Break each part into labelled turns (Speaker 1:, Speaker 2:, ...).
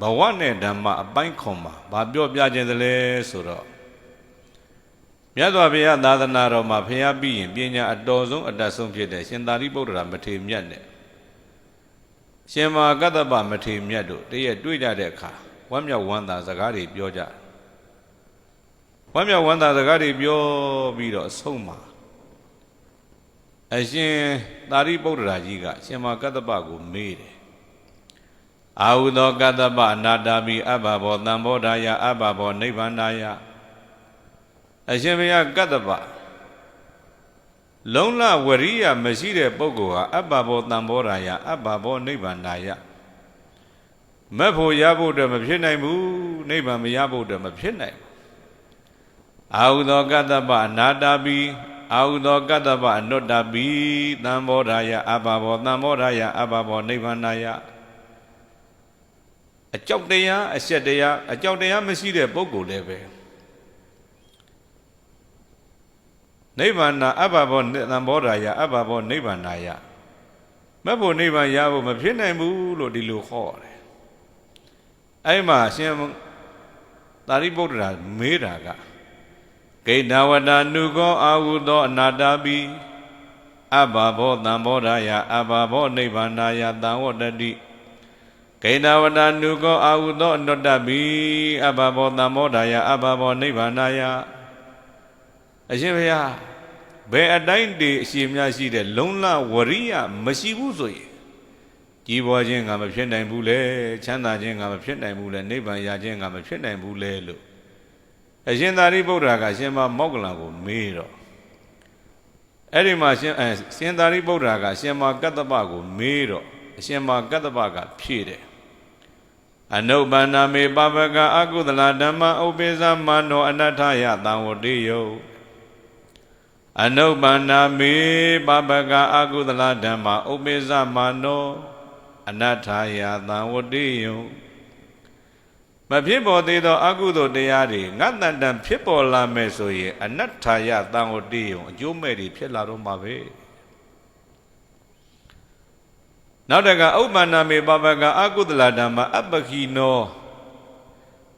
Speaker 1: ဘဝနဲ့ဓမ္မအပိုင်းခွန်မှာဘာပြောပြခြင်းသလဲဆိုတော့မြတ်စွာဘုရားသာသနာတော်မှာဖျားပြီးရင်ပညာအတော်ဆုံးအတတ်ဆုံးဖြစ်တဲ့ရှင်သာရိပုတ္တရာမထေရမြတ်နဲ့ရှင်မာကတ္တပမထေရမြတ်တို့တည့်ရတွေ့ကြတဲ့အခါဝမ်းမြောက်ဝမ်းသာစကားတွေပြောကြတယ်ဝမ်းမြောက်ဝမ်းသာစကားတွေပြောပြီးတော့အဆုံးမှာအရှင်သာရိပုတ္တရာကြီးကရှင်မာကတ္တပကိုမေးတယ် အာဟုသောကတ္တပအနာတာမိအဘ္ဗဘောတံဘောဓာယအဘ္ဗဘောနိဗ္ဗာန်ယအရှင်ဘုရားကတ္တပလုံးလဝရိယမရှိတဲ့ပုဂ္ဂိုလ်ဟာအဘ္ဗဘောတံဘောဓာယအဘ္ဗဘောနိဗ္ဗာန်ယမက်ဖို့ရဖို့အတွက်မဖြစ်နိုင်ဘူးနိဗ္ဗာန်မရဖို့အတွက်မဖြစ်နိုင်ဘူးအာဟုသောကတ္တပအနာတာပိအာဟုသောကတ္တပအနုတ္တပိသံဘောဓာယအဘ္ဗဘောသံဘောဓာယအဘ္ဗဘောနိဗ္ဗာန်ယ အကြောက်တရားအဆက်တရားအကြောက်တရားမရှိတဲ့ပုဂ္ဂိုလ်လည်းပဲနိဗ္ဗာန်အဘ္ဗဘောသံဘောဓာယအဘ္ဗဘောနိဗ္ဗာန်ယမက်ဖို့နိဗ္ဗာန်ရဖို့မဖြစ်နိုင်ဘူးလို့ဒီလိုဟောတယ်အဲ့မှာရှင်သာရိပုတ္တရာမေးတာကဂိဏဝတ္တနုကောအာဟုသောအနာတာပိအဘ္ဗဘောသံဘောဓာယအဘ္ဗဘောနိဗ္ဗာန်ယသံဝတ္တတိ ဂိဏဝတ္တနုကောအာဟုသောအနုတ္တပိအဘ္ဗဘောသံဘောဓာယအဘ္ဗဘောနိဗ္ဗာန်ယအရှင်ဘုရားဘယ်အတိုင်းတည်အရှင်များရှိတဲ့လုံလဝရိယမရှိဘူးဆိုရင်ကြီးပွားခြင်းကမဖြစ်နိုင်ဘူးလေချမ်းသာခြင်းကမဖြစ်နိုင်ဘူးလေနိဗ္ဗာန်ရခြင်းကမဖြစ်နိုင်ဘူးလေလို့အရှင်သာရိပုတ္တရာကရှင်မမောက္ကလံကိုမေးတော့အဲ့ဒီမှာရှင်အဲရှင်သာရိပုတ္တရာကရှင်မကတ္တပကိုမေးတော့အရှင်မကတ္တပကဖြေတယ် အနုပ္ပန္နမေပပကအကုသလဓမ္မဥပိ္ပဇမနောအနတ္ထယတံဝတိယုအနုပ္ပန္နမေပပကအကုသလဓမ္မဥပိ္ပဇမနောအနတ္ထယတံဝတိယုမဖြစ်ပေါ်သေးသော အကုသိုလ်တရားတွေငတ်တန်တန်ဖြစ်ပေါ်လာမယ်ဆိုရင်အနတ္ထာယတံဝတိယုအကျိုးမဲ့တွေဖြစ်လာတော့မှာပဲ နောက်တကဥပ္ပန္နမေပပကအကုသလဓမ္မအပ္ပခိနော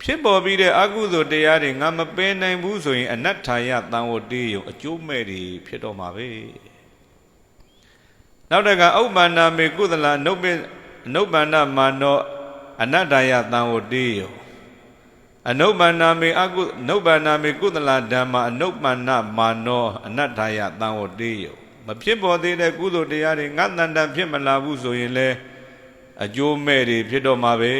Speaker 1: ဖြစ်ပေါ်ပြီးတဲ့အကုသိုလ်တရားတွေငါမပယ်နိုင်ဘူးဆိုရင် အနတ္ထာယတံဝတိယုအကျိုးမဲ့တွေဖြစ်တော့မှာပဲနောက်တကဥပ္ပန္နမေကုသလနုပ္ပနုပ္ပန္နမာနောအနတ္တယတံဝတိယုအနုပ္ပန္နာမေအကုနုပ္ပန္နာမေကုသလဓမ္မအနုပ္ပန္နမာနောအနတ္ထာယတံဝတိယ မဖြစ်ပေါ်သေးတဲ့ကုသိုလ်တရားတွေငတ်တန်တန်ဖြစ်မလာဘူးဆိုရင်လေအကျိုးမဲ့တွေဖြစ်တော့မှာပဲ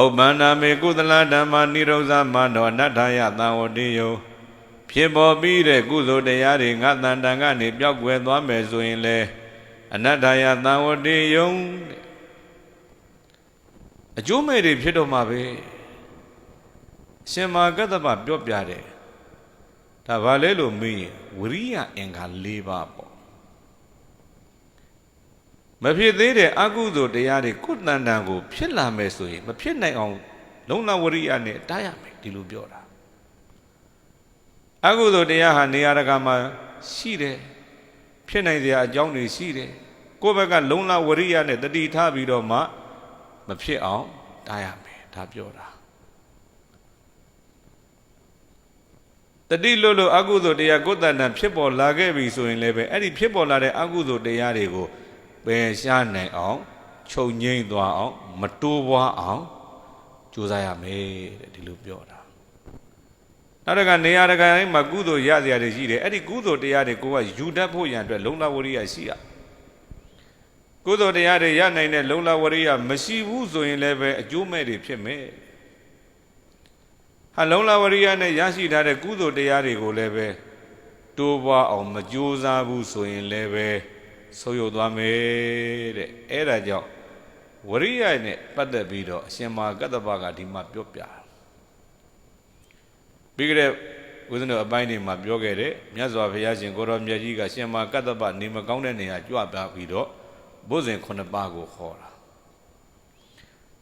Speaker 1: ဥပ္ပန္နာမေကုသလဓမ္မနိရောဇမာနောအနတ္ထာယတံဝတိယဖြစ်ပေါ်ပြီးတဲ့ကုသိုလ်တရားတွေငတ်တန်တန်ကနေပျောက်ကွယ်သွားမယ်ဆိုရင်လေအနတ္ထာယတံဝတိယအကျိုးမဲ့တွေဖြစ်တော့မှာပဲရှင်မာကတ္တပပြောပြတယ် ဒါဘာလဲလို့မေးရင်ဝရိယအင်္ဂါ၄ပါးပေါ့မဖြစ်သေးတဲ့အကုသိုလ်တရားတွေကိုယ်တန်တန်ကို ဖြစ်လာမယ်ဆိုရင်မဖြစ်နိုင်အောင် လုံလဝရိယနဲ့တားရမယ်ဒီလိုပြောတာအကုသိုလ်တရားဟာနေရာတကာမှာရှိတယ်ဖြစ်နိုင်စရာအကြောင်းတွေရှိတယ်ကိုယ့်ဘက်ကလုံလဝရိယနဲ့တတိထားပြီးတော့မှ မဖြစ်အောင်တားရမယ်ဒါပြောတာ တတိလို့လို့အကုသိုလ်တရားကိုယ်တန်တန်ဖြစ်ပေါ်လာခဲ့ပြီဆိုရင်လည်းပဲအဲ့ဒီဖြစ်ပေါ်လာတဲ့အကုသိုလ်တရားတွေကိုပယ်ရှားနိုင်အောင်ချုပ်ငိမ့်သွားအောင် မတိုးပွားအောင်ကြိုးစားရမယ်တဲ့ဒီလိုပြောတာနောက်တစ်ခါနေရာတကာတိုင်းမှာကုသိုလ်ရစရာတွေရှိတယ်အဲ့ဒီကုသိုလ်တရားတွေကိုကယူတတ်ဖို့ရန်အတွက်လုံလဝရိယရှိရကုသိုလ်တရားတွေရနိုင်တဲ့လုံလဝရိယမရှိဘူးဆိုရင်လည်းပဲအကျိုးမဲ့တွေဖြစ်မယ် ဟာလုံလဝရိယနဲ့ရရှိထားတဲ့ကုသိုလ်တရားတွေကိုလည်းပဲတိုးပွားအောင်မကြိုးစားဘူးဆိုရင်လည်းပဲဆုံးယုတ်သွားမယ်တဲ့အဲ့ဒါကြောင့်ဝရိယနဲ့ပတ်သက်ပြီးတော့အရှင်မာကတ္တပကဒီမှာပြောပြပြီးကြတဲ့ဦးဇင်းတို့အပိုင်းတွေမှာပြောခဲ့တဲ့မြတ်စွာဘုရားရှင်ကိုရောမြတ်ကြီးကရှင်မာကတ္တပနေမကောင်းတဲ့နေရာကြွပြပြီးတော့ဘုဇင်ခုနှစ်ပါးကိုခေါ်တာ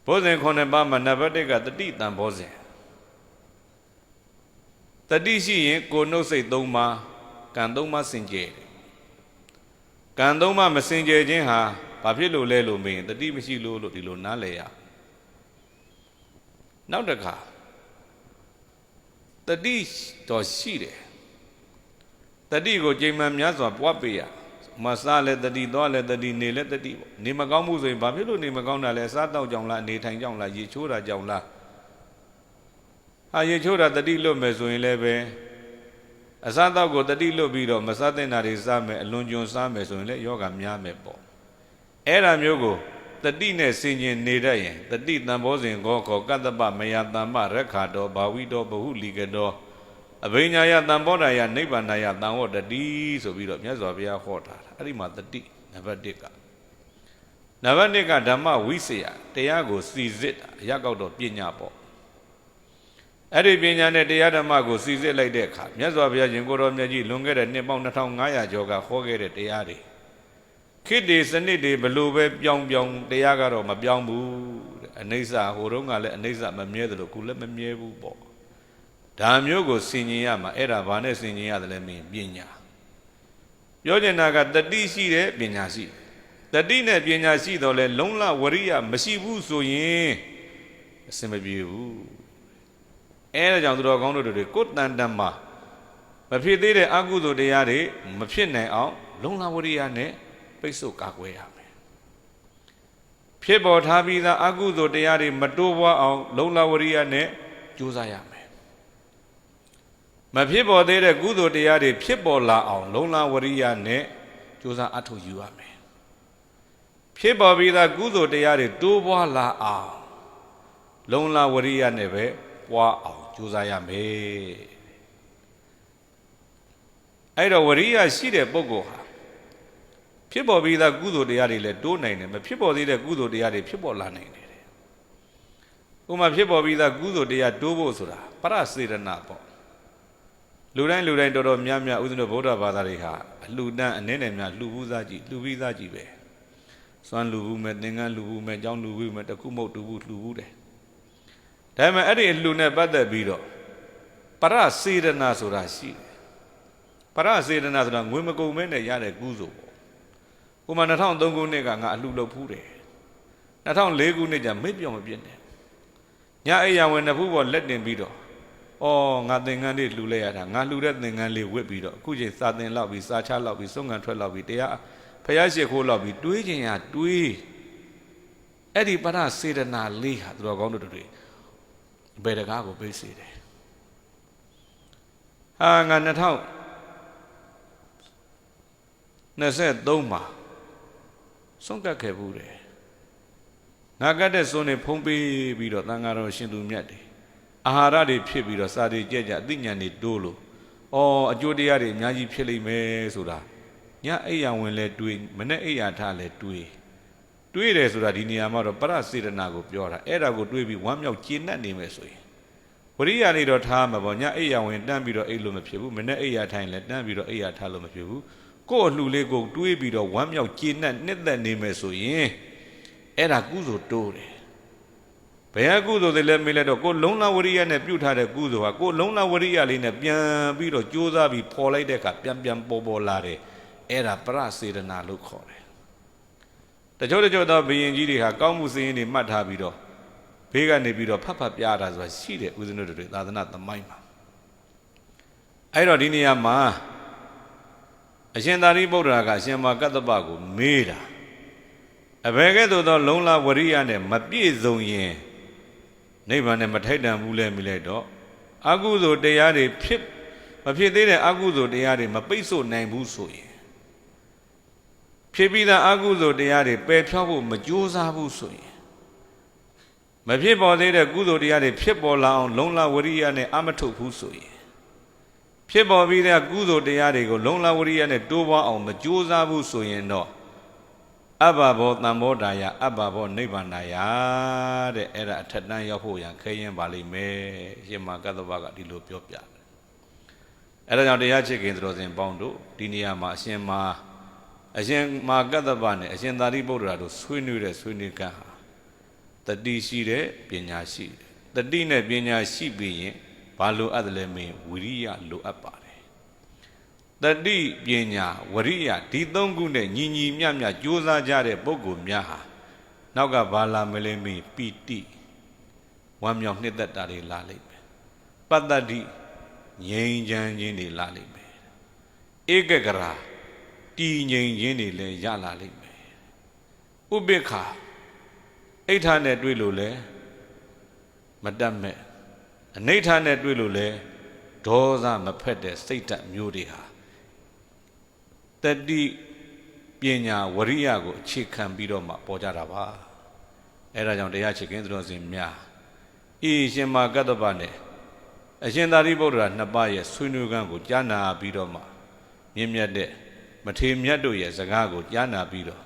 Speaker 1: ဘုဇင်ခုနှစ်ပါးမှာနံပါတ်1ကတတိတံဘောဇင် တတိရှိရင်ကိုနှုတ်စိတ်၃ပါးကံ၃ပါးစင်ကြယ်တယ်ကံ၃ပါးမစင်ကြယ်ခြင်းဟာဘာဖြစ်လို့လဲလို့မေးရင်တတိမရှိလို့လို့ဒီလိုနားလည်ရနောက်တစ်ခါတတိတော်ရှိတယ်တတိကိုချိန်မှန်များစွာပွားပေးရမစားလဲတတိသွားလဲတတိနေလဲတတိပေါ့နေမကောင်းမှုဆိုရင်ဘာဖြစ်လို့နေမကောင်းတာလဲစားတော့ကြောင်လားနေထိုင်ကြောင်လားရေချိုးတာကြောင်လား ဟာရေချိုးတာတတိလွတ်မယ်ဆိုရင်လည်းပဲအစားတော့ကိုတတိလွတ်ပြီးတော့မစားတဲ့နာတွေစားမယ်အလွန်ကျွံစားမယ်ဆိုရင်လည်းယောဂများမယ်ပေါ့အဲ့ဒါမျိုးကိုတတိနဲ့ဆင်ញင်နေတတ်ရင်တတိတံဘောဇဉ်ကောခောကတ္တပမယတမ္မရက်ခါတော်ဘာဝိတော်ဘဟုလီကတော်အဘိညာယတံဘောဓာယနိဗ္ဗာန်ယတံဝတ္တတိဆိုပြီးတော့မြတ်စွာဘုရားဟောထားတာအဲ့ဒီမှာတတိနံပါတ်1ကနံပါတ်2ကဓမ္မဝိစယတရားကိုစီစစ်တာအရကောက်တော့ပညာပေါ့ အဲ့ဒီပညာနဲ့တရားဓမ္မကိုစီစစ်လိုက်တဲ့အခါမြတ်စွာဘုရားရှင်ကိုတော်မြတ်ကြီးလွန်ခဲ့တဲ့နှစ်ပေါင်း2500ကျော်ကဟောခဲ့တဲ့တရားတွေခေတ်တွေစနစ်တွေဘလို့ပဲပြောင်းပြောင်းတရားကတော့မပြောင်းဘူးတဲ့အနိစ္စဟိုတုန်းကလည်းအနိစ္စမမြဲတယ်လို့ခုလည်းမမြဲဘူးပေါ့ဒါမျိုးကိုဆင်ញင်ရမှာအဲ့ဒါဘာနဲ့ဆင်ញင်ရတယ်လဲမင်းပညာပြောချင်တာကတတိရှိတဲ့ပညာရှိတတိနဲ့ပညာရှိတော့လဲလုံလဝရိယမရှိဘူးဆိုရင်အစင်မပြေဘူး အဲဒါကြောင့်သူတော်ကောင်းတို့တွေကိုယ်တန်တန်မှာမဖြစ်သေးတဲ့အကုသိုလ်တရားတွေမဖြစ်နိုင်အောင် လုံလဝရိယနဲ့ပိတ်ဆို့ကာကွယ်ရမယ်ဖြစ်ပေါ်ထားပြီးသားအကုသိုလ်တရားတွေမတိုးပွားအောင် လုံလဝရိယနဲ့ကြိုးစားရမယ်မဖြစ်ပေါ်သေးတဲ့ကုသိုလ်တရားတွေဖြစ်ပေါ်လာအောင် လုံလဝရိယနဲ့ကြိုးစားအထောက်ယူရမယ်ဖြစ်ပေါ်ပြီးသားကုသိုလ်တရားတွေတိုးပွားလာအောင် လုံလဝရိယနဲ့ပဲ ပွားအောင်ကြိုးစားရမယ်အဲ့တော့ဝရိယရှိတဲ့ပုဂ္ဂိုလ်ဟာဖြစ်ပေါ်ပြီးသားကုသိုလ်တရားတွေလည်းတိုးနိုင်တယ်မဖြစ်ပေါ်သေးတဲ့ကုသိုလ်တရားတွေဖြစ်ပေါ်လာနိုင်တယ်ဥမာဖြစ်ပေါ်ပြီးသားကုသိုလ်တရားတိုးဖို့ဆိုတာပရစေရဏပေါ့လူတိုင်းလူတိုင်းတော်တော်များများဥစ္စနဗုဒ္ဓဘာသာတွေဟာအလှူဒန်းအနေနဲ့များလှူဘူးသားကြည့်လှူပြီးသားကြည့်ပဲစွမ်းလှူဘူးမဲ့သင်္ကန်းလှူဘူးမဲ့ကြောင်းလှူဘူးမဲ့တခုမဟုတ်တူဘူးလှူဘူးတယ် ဒါပေမဲ့အဲ့ဒီအလှူနဲ့ပတ်သက်ပြီးတော့ပရစေရဏဆိုတာရှိတယ်ပရစေရဏဆိုတာငွေမကုန်မဲနဲ့ရတဲ့ကုသိုလ်ပေါ့ဥမာ2003ခုနှစ်ကငါအလှူလုပ်ဖူးတယ်2004ခုနှစ်ကျမိတ်ပြောင်မပြည့်နဲ့ညအိယာဝင်နှစ်ဖူးပေါ်လက်တင်ပြီးတော့အော်ငါသင်္ကန်းလေးလှူလိုက်ရတာငါလှူတဲ့သင်္ကန်းလေးဝစ်ပြီးတော့အခုချိန်စာသင်လောက်ပြီးစာချလောက်ပြီးစုံငံထွက်လောက်ပြီးတရားဖယားရှိခိုးလောက်ပြီးတွေးခြင်းရတွေးအဲ့ဒီပရစေတနာလေးဟာသူတော်ကောင်းတို့တွေ ဘယ်တကားကိုပေးစေတယ်ဟာငါ2023မှာဆုံးကတ်ခဲ့ဘူးတယ်ငါကတ်တဲ့စွန်းနေဖုံးပေးပြီးတော့တန်ဃာတော်ရှင်သူမြတ်တယ်အာဟာရတွေဖြစ်ပြီးတော့စာတွေကြက်ကြအသိဉာဏ်တွေတိုးလို့ဩအကျိုးတရားတွေအများကြီးဖြစ်လိမ့်မယ်ဆိုတာညအိယာဝင်လဲတွေးမနဲ့အိယာထားလဲတွေး တွေးတယ်ဆိုတာဒီနေရာမှာတော့ပရစေတနာကိုပြောတာအဲ့ဒါကိုတွေးပြီးဝမ်းမြောက်ကျေနပ်နေမယ်ဆိုရင်ဝရိယနေတော့ထားမှာပေါ့ညအိယာဝင်တန်းပြီးတော့အိတ်လို့မဖြစ်ဘူးမနဲ့အိယာထိုင်လဲတန်းပြီးတော့အိယာထားလို့မဖြစ်ဘူးကို့အလှလေးကိုတွေးပြီးတော့ဝမ်းမြောက်ကျေနပ်နှစ်သက်နေမယ်ဆိုရင်အဲ့ဒါကုသိုလ်တိုးတယ်ဘယ်ဟာကုသိုလ်တွေလဲမေးလိုက်တော့ကိုလုံးလဝရိယနဲ့ပြုတ်ထားတဲ့ကုသိုလ်ဟာကိုလုံးလဝရိယလေးနဲ့ပြန်ပြီးတော့ကြိုးစားပြီးပေါ်လိုက်တဲ့အခါပြန်ပြန်ပေါ်ပေါ်လာတယ်အဲ့ဒါပရစေရနာလို့ခေါ်တယ် တချို့တချို့သောဘယင်ကြီးတွေဟာကောင်းမှုစည်းရင်တွေမှတ်ထားပြီးတော့ဘေးကနေပြီးတော့ဖတ်ဖတ်ပြတာဆိုတာရှိတယ်ဦးဇင်းတို့တွေသာသနာသမိုင်းမှာအဲ့တော့ဒီနေရာမှာအရှင်သာရိပုတ္တရာကအရှင်မာကတ္တပကိုမေးတာအဘယ်ကဲ့သို့သော လုံလဝရိယနဲ့မပြည့်စုံရင်နိဗ္ဗာန်နဲ့မထိုက်တန်ဘူးလဲမိလိုက်တော့အကုသိုလ်တရားတွေဖြစ်မဖြစ်သေးတဲ့အကုသိုလ်တရားတွေမပိတ်ဆို့နိုင်ဘူးဆိုရင် ဖြစ်ပြီးသားအကုသိုလ်တရားတွေပယ်ဖြောက်ဖို့မကြိုးစားဘူးဆိုရင်မဖြစ်ပေါ်သေးတဲ့ကုသိုလ်တရားတွေဖြစ်ပေါ်လာအောင် လုံလဝရိယနဲ့အမထုတ်ဘူးဆိုရင်ဖြစ်ပေါ်ပြီးတဲ့ကုသိုလ်တရားတွေကိုလုံလဝရိယနဲ့တိုးပွားအောင်မကြိုးစားဘူးဆိုရင်တော့အဘဘောတံဘောဓာယအဘဘောနိဗ္ဗာန်ယတဲ့အဲ့ဒါအထက်တန်းရောက်ဖို့ရန်ခဲရင်ပါလိမ့်မယ်ရှင်မကတ္တဗကဒီလိုပြောပြတယ်အဲ့ဒါကြောင့်တရားချစ်ခင်သူတော်စင်ပေါင်းတို့ဒီနေရာမှာအရှင်မာ အရှင်မာကတ္တဗနဲ့အရှင်သာရိပုတ္တရာတို့ဆွေးနွေးတဲ့ဆွေးနွေးကံဟာတတိရှိတဲ့ပညာရှိတယ်တတိနဲ့ပညာရှိပြီးရင်ဘာလိုအပ်တယ်လဲမင်းဝိရိယလိုအပ်ပါတတိပညာဝရိယဒီသုံးခုနဲ့ညီညီမျှမျှကြိုးစားကြတဲ့ပုဂ္ဂိုလ်များဟာနောက်ကဘာလာမလဲမင်းပီတိပဝမ်းမြောက်နှစ်သက်တာတွေလာလိမ့်မယ်ပတ္တတိငြိမ်းချမ်းခြင်းတွေလာလိမ့်မယ်ဧကဂရာ တည်ငြိမ်ခြင်းတွေလည်းရလာလိမ့်မယ်ဥပိ္ပခာအိဋ္ဌာနဲ့တွေ့လို့လဲမတတ်မဲ့အနိဋ္ဌာနဲ့တွေ့လို့လဲဒေါသမဖက်တဲ့စိတ်ဓာတ်မျိုးတွေဟာတတိပညာဝရိယကိုအခြေခံပြီးတော့မှပေါ်ကြတာပါအဲဒါကြောင့်တရားချစ်ခင်သူတော်စင်များဤရှင်မာကတ္တပနဲ့အရှင်သာရိပုတ္တရာနှစ်ပါးရဲ့ဆွေးနွေးခန်းကိုကြားနာပြီးတော့မှမြင့်မြတ်တဲ့ မထေမြတ်တို့ရဲ့စကားကိုကြားနာပြီးတော့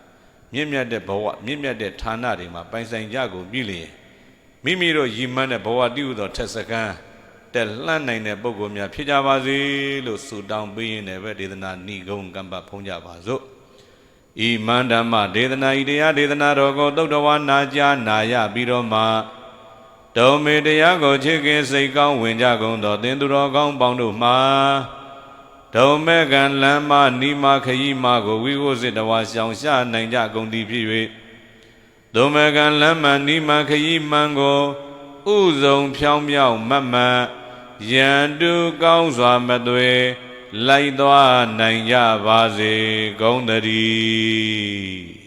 Speaker 1: မြင့်မြတ်တဲ့ဘဝမြင့်မြတ်တဲ့ဌာနတွေမှာပိုင်ဆိုင်ကြကုန်ပြီလျင်မိမိတို့ရည်မှန်းတဲ့ဘဝတည်ဟူသောထက်စကန်းတက်လှမ်းနိုင်တဲ့ပုဂ္ဂိုလ်များဖြစ်ကြပါစေလို့ဆုတောင်းပေးရင်လည်းပဲဒေသနာဏိဂုံကမ္ဘဖုံးကြပါစို့ဤမန္တမဒေသနာဤတရားဒေသနာတော်ကိုသုတ်တော်ဝါနာကြားနာရပြီးတော့မှဒုံမေတရားကိုချစ်ခင်စိတ်ကောင်းဝင်ကြကုန်သောသင်သူတော်ကောင်းပေါင်းတို့မှာ ဒုံမေကံလမ်းမနီမခရီးမကိုဝိဝုစစ်တဝါရှောင်ရှားနိုင်ကြကုန်သည်ဖြစ်၍ဒုံမေကံလမ်းမနီမခရီးမှန်ကိုဥဇုံဖြောင်းမြောက်မတ်မတ်ရန်တူကောင်းစွာမသွေလိုက်သွားနိုင်ကြပါစေဂုံးတည်း